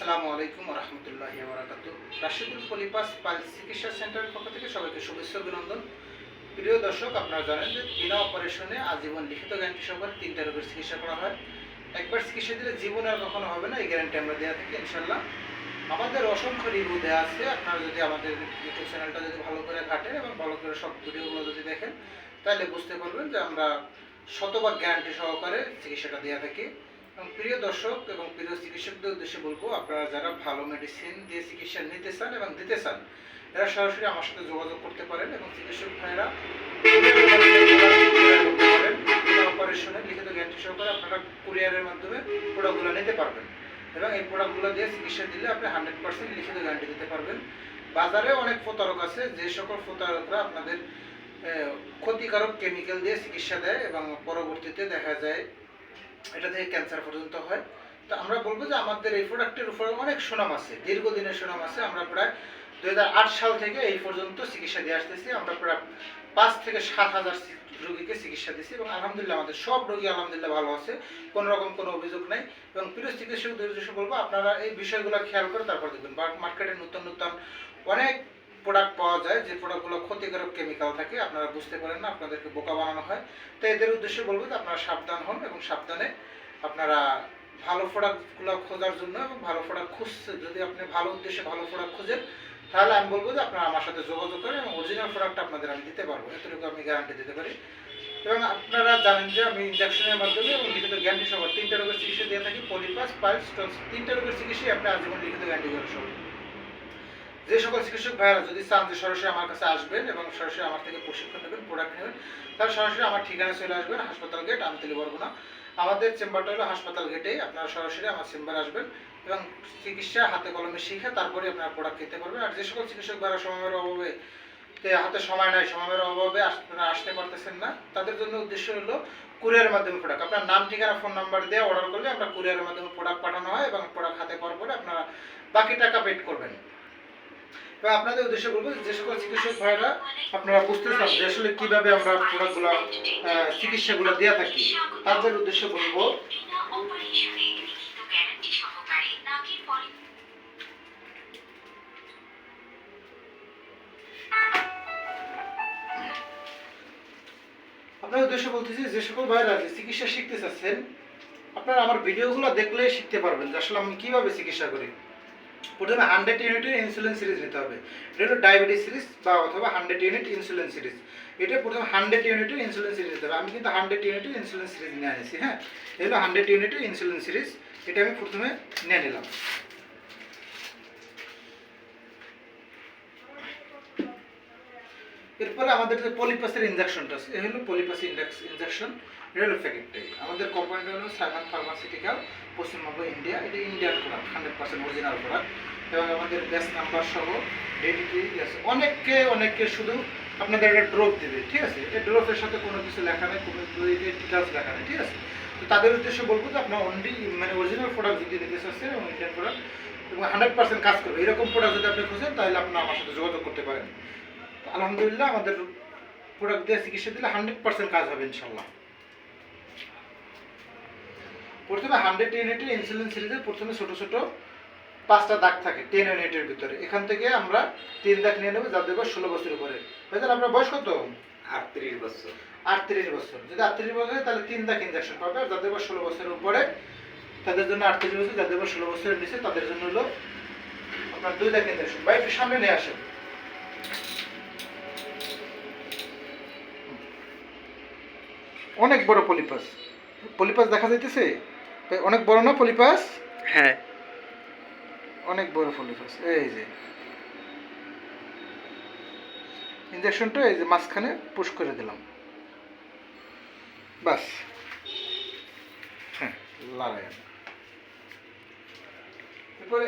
আসসালামু আলাইকুম রহমতুল্লাহ বারাকাত Rashidul polypus piles চিকিৎসা সেন্টারের পক্ষ থেকে সবাইকে শুভেচ্ছা অভিনন্দন। প্রিয় দর্শক, আপনারা জানেন যে বিনা অপারেশনে আজীবন লিখিত গ্যারান্টি সহকারে তিনটা রোগের চিকিৎসা করা হয়। একবার চিকিৎসা দিলে জীবন আর কখনো হবে না, এই গ্যারান্টি আমরা দেওয়া থাকি ইনশাল্লাহ আমাদের অসংখ্য রিভিউ দেওয়া আছে। আপনারা যদি আমাদের ইউটিউব চ্যানেলটা যদি ভালো করে ঘাটেন এবং ভালো করে সব ভিডিওগুলো যদি দেখেন, তাহলে বুঝতে পারবেন যে আমরা শতভাগ গ্যারান্টি সহকারে চিকিৎসাটা দেওয়া থাকি। এবং প্রিয় দর্শক এবং প্রিয় চিকিৎসকদের উদ্দেশ্যে বলব, আপনারা যারা ভালো মেডিসিন দিয়ে চিকিৎসা নিতে চান এবং দিতে চান এরা সরাসরি আমার সাথে যোগাযোগ করতে পারেন এবং চিকিৎসক ভাইয়েরা অপারেশনে লিখিত গ্যারান্টি সহকারে আপনারা কুরিয়ারের মাধ্যমে প্রোডাক্টগুলো নিতে পারবেন এবং এই প্রোডাক্টগুলো দিয়ে চিকিৎসা দিলে আপনি হান্ড্রেড পার্সেন্ট লিখিত গ্যারান্টি দিতে পারবেন। বাজারে অনেক প্রতারক আছে, যে সকল প্রতারকরা আপনাদের ক্ষতিকারক কেমিক্যাল দিয়ে চিকিৎসা দেয় এবং পরবর্তীতে দেখা যায় এটা থেকে ক্যান্সার পর্যন্ত হয়। তো আমরা বলব যে আমাদের এই প্রোডাক্টের উপরে অনেক সুনাম আছে। দীর্ঘদিনের সুনাম আছে। আমরা প্রায় দুই সাল থেকে এই পর্যন্ত চিকিৎসা দিয়ে আসতেছি। আমরা প্রায় পাঁচ থেকে সাত হাজার রোগীকে চিকিৎসা দিচ্ছি এবং আলহামদুলিল্লাহ আমাদের সব রোগী আলহামদুলিল্লাহ ভালো আছে। কোনো রকম কোনো অভিযোগ নাই এবং প্রিয় উদ্দেশ্যে বলব আপনারা এই বিষয়গুলো খেয়াল করে তারপর দেখবেন। মার্কেটে নতুন নতুন অনেক প্রোডাক্ট পাওয়া যায়, যে প্রোডাক্টগুলো ক্ষতিকারক কেমিক্যাল থাকে, আপনারা বুঝতে পারেন না, আপনাদেরকে বোকা বানানো হয়। তো এদের উদ্দেশ্যে বলব যে আপনারা সাবধান হন এবং সাবধানে আপনারা ভালো প্রোডাক্টগুলো খোঁজার জন্য এবং ভালো প্রোডাক্ট খুঁজছে। যদি আপনি ভালো উদ্দেশ্যে ভালো প্রোডাক্ট খুঁজেন, তাহলে আমি বলব যে আপনারা আমার সাথে যোগাযোগ করেন এবং অরিজিনাল প্রোডাক্ট আপনাদের আমি দিতে পারব। এতটুকু আমি গ্যারান্টি দিতে পারি। এবং আপনারা জানেন যে আমি ইঞ্জেকশনের মাধ্যমে এবং লিখিত গ্যারান্টি সহ তিনটা রোগের চিকিৎসা দিয়ে থাকি। পলিপাস পাইলস তিনটা রোগের চিকিৎসাই আপনি আজীবন লিখিত গ্যারান্টি করে সহ যে সকল চিকিৎসক ভাইরা যদি চান যে সরাসরি আমার কাছে আসবেন এবং সরাসরি আমার থেকে প্রশিক্ষণ নেবেন প্রোডাক্ট নেবেন, তাহলে সরাসরি আমার ঠিকানায় চলে আসবেন, হাসপাতাল গেট আমি তুলে পারব না। আমাদের চেম্বারটা হলো হাসপাতাল গেটেই আপনারা সরাসরি আমার চেম্বারে আসবেন এবং চিকিৎসা হাতে কলমে শিখে তারপরে আপনারা প্রোডাক্ট খেতে পারবেন। আর যে সকল চিকিৎসক ভাইরা সময়ের অভাবে হাতে সময় নাই, সময়ের অভাবে আপনারা আসতে পারতেছেন না, তাদের জন্য উদ্দেশ্য হলো কুরিয়ারের মাধ্যমে প্রোডাক্ট আপনার নাম, ঠিকানা ফোন নাম্বার দিয়ে অর্ডার করলে আমরা কুরিয়ারের মাধ্যমে প্রোডাক্ট পাঠানো হয় এবং প্রোডাক্ট হাতে পাওয়ার পরে আপনারা বাকি টাকা পেড করবেন। এবার আপনাদের উদ্দেশ্যে বলব যে সকল চিকিৎসক ভাইরা আপনারা বুঝতে চান যে আসলে আমরা প্রোডাক্টগুলো চিকিৎসাগুলো থাকি, তাদের উদ্দেশ্যে বলব আপনার উদ্দেশ্যে বলতেছি যে সকল ভাইরা চিকিৎসা শিখতে চাচ্ছেন, আপনারা আমার ভিডিওগুলো দেখলে শিখতে পারবেন যে আসলে আমি কীভাবে চিকিৎসা করি। প্রথমে হান্ড্রেড ইউনিটের ইনসুলিন সিরিজ নিতে হবে। এটা হলো ডায়াবেটিস সিরিজ বা অথবা হান্ড্রেড ইউনিট ইনসুলিন সিরিজ এটা প্রথমে হান্ড্রেড ইউনিটের ইনসুলিন সিরিজ নিতে হবে। আমি কিন্তু হান্ড্রেড ইউনিটের ইনসুলিন সিরিজ নিয়ে আনিছি হ্যাঁ? হলো হান্ড্রেড ইউনিটের ইনসুলিন সিরিজ এটা আমি প্রথমে নিয়ে নিলাম। এরপরে আমাদের যে পলিপাসের ইনজেকশনটা আছে এই হলো পলিপাস ইনজেকশন এটা হলো প্যাকেটটাই আমাদের কোম্পানিটা হলো সাইমান ফার্মাসিউটিক্যাল পশ্চিমবঙ্গ ইন্ডিয়া এটা Indian product hundred percent original product এবং আমাদের ব্যাস নাম্বার সহ ডেডিটি আছে। অনেককে অনেককে শুধু আপনাদের একটা ড্রপ দেবে, ঠিক আছে? এই ড্রপের সাথে কোনো কিছু লেখা নেই, কোনো ডিটেলস লেখা নেই, ঠিক আছে? তো তাদের উদ্দেশ্যে বলব যে আপনার অনলি মানে অরিজিনাল প্রোডাক্ট যদি নিতে চাচ্ছেন, এবং ইন্ডিয়ান প্রোডাক্ট এবং হান্ড্রেড পার্সেন্ট কাজ করবে। এরকম প্রোডাক্ট যদি আপনি খুঁজেন, তাহলে আপনার আমার সাথে যোগাযোগ করতে পারেন। আলহামদুলিল্লাহ আমাদের প্রোডাক্ট দিয়ে চিকিৎসা দিলে হান্ড্রেড পার্সেন্ট কাজ হবে ইনশাল্লাহ প্রথমে হান্ড্রেড ইউনিটের ইনসুলিন সিরিজের প্রথমে ছোট ছোট পাঁচটা দাগ থাকে টেন ইউনিটের ভিতরে। এখান থেকে আমরা তিন দাগ নিয়ে নেব যাদের বয়স ষোলো বছর উপরে। ভাইজান আপনার বয়স কত? আটত্রিশ বছর। আটত্রিশ বছর। যদি আটত্রিশ বছর হয় তাহলে তিন দাগ ইনজেকশন পাবে আর যাদের বয়স ষোলো বছরের উপরে তাদের জন্য আটত্রিশ বছর যাদের বয়স ষোলো বছরের নিচে তাদের জন্য হলো আপনার দুই দাগ ইনজেকশন বা একটু সামনে নিয়ে আসেন। অনেক বড় পলিপাস। পলিপাস দেখা যাইতেছে? অনেক বড় না পলিপাস? হ্যাঁ। অনেক বড় পলিপাস এই যে। ইঞ্জেকশনটা এই যে মাঝখানে পুশ করে দিলাম। বাস। হ্যাঁ লাগাই এরপরে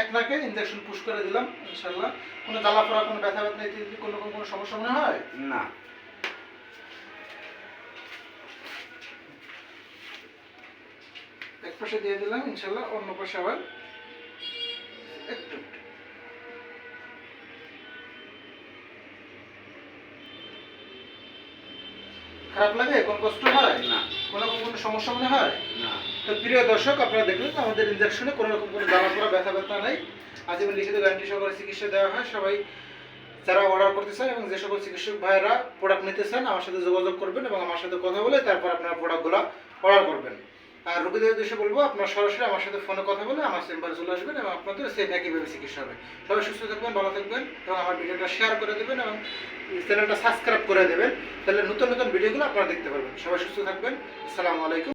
এক নাকে ইঞ্জেকশন পুশ করে দিলাম ইনশাল্লাহ কোনো জ্বালা ফোড়া কোনো ব্যথা ব্যথা কোনো রকম কোনো সমস্যা মনে হয়? না। পাশে দিয়ে দিলাম ইনশাল্লাহ অন্য পাশে আবার একটু। খারাপ লাগে? কোন কষ্ট হয়? না। কোনো কোনো সমস্যা মনে হয়? না। তো প্রিয় দর্শক আপনারা দেখলেন আমাদের ইনজেকশনে কোনো রকম কোনো জ্বালা পড়া ব্যথা ব্যথা নাই। আজীবন লিখিত গ্যারান্টি সহকারে চিকিৎসা দেওয়া হয়। সবাই যারা অর্ডার করতে চান এবং যে সকল চিকিৎসক ভাইয়েরা প্রোডাক্ট নিতে চান আমার সাথে যোগাযোগ করবেন এবং আমার সাথে কথা বলে তারপর আপনারা প্রোডাক্টগুলো অর্ডার করবেন। আর রোগীদের উদ্দেশ্যে বলব, আপনারা সরাসরি আমার সাথে ফোনে কথা বলে আমার চেম্বারে চলে আসবেন এবং আপনাদের সেম একইভাবে চিকিৎসা হবে। সবাই সুস্থ থাকবেন, ভালো থাকবেন এবং আমার ভিডিওটা শেয়ার করে দেবেন এবং চ্যানেলটা সাবস্ক্রাইব করে দেবেন। তাহলে নতুন নতুন ভিডিওগুলো আপনারা দেখতে পারবেন। সবাই সুস্থ থাকবেন। আসসালামু আলাইকুম।